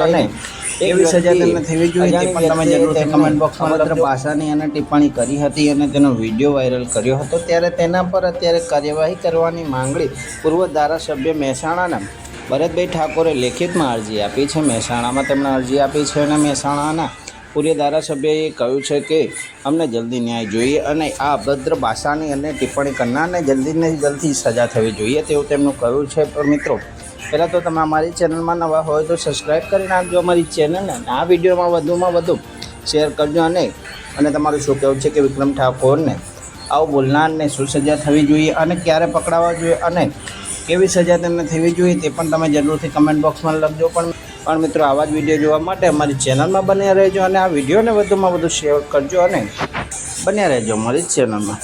અને એવી સજા તમને થવી જોઈએ તે પણ તમે કમેન્ટ બોક્સમાં ભાષાની અને ટિપ્પણી કરી હતી અને તેનો વીડિયો વાયરલ કર્યો હતો ત્યારે તેના પર અત્યારે કાર્યવાહી કરવાની માંગણી પૂર્વ ધારાસભ્ય મહેસાણાના ભરતભાઈ ઠાકોરે લેખિતમાં અરજી આપી છે. મહેસાણામાં તેમણે અરજી આપી છે અને મહેસાણાના પૂર્વ ધારાસભ્યએ કહ્યું છે કે, અમને જલ્દી ન્યાય જોઈએ અને આ અભદ્ર ભાષાની અને ટિપ્પણી કરનારને જલ્દીને જલ્દી સજા થવી જોઈએ. તેવું તેમનું કહ્યું છે. પણ મિત્રો, પહેલાં તો તમે અમારી ચેનલમાં નવા હોય તો સબસ્ક્રાઈબ કરી નાખજો અમારી ચેનલને આ વિડીયોમાં વધુમાં વધુ શેર કરજો અને અને તમારું શું કહેવું છે કે વિક્રમ ઠાકોરને આવું બોલનારને શું સજા થવી જોઈએ અને ક્યારે પકડાવવા જોઈએ અને કેવી સજા તેમને થવી જોઈએ તે પણ તમે જરૂરથી કમેન્ટ બોક્સમાં લખજો. પણ પણ મિત્રો, આવા જ વીડિયો જોવા માટે અમારી ચેનલમાં બન્યા રહેજો અને આ વિડીયોને વધુમાં વધુ શેર કરજો અને બન્યા રહેજો અમારી ચેનલમાં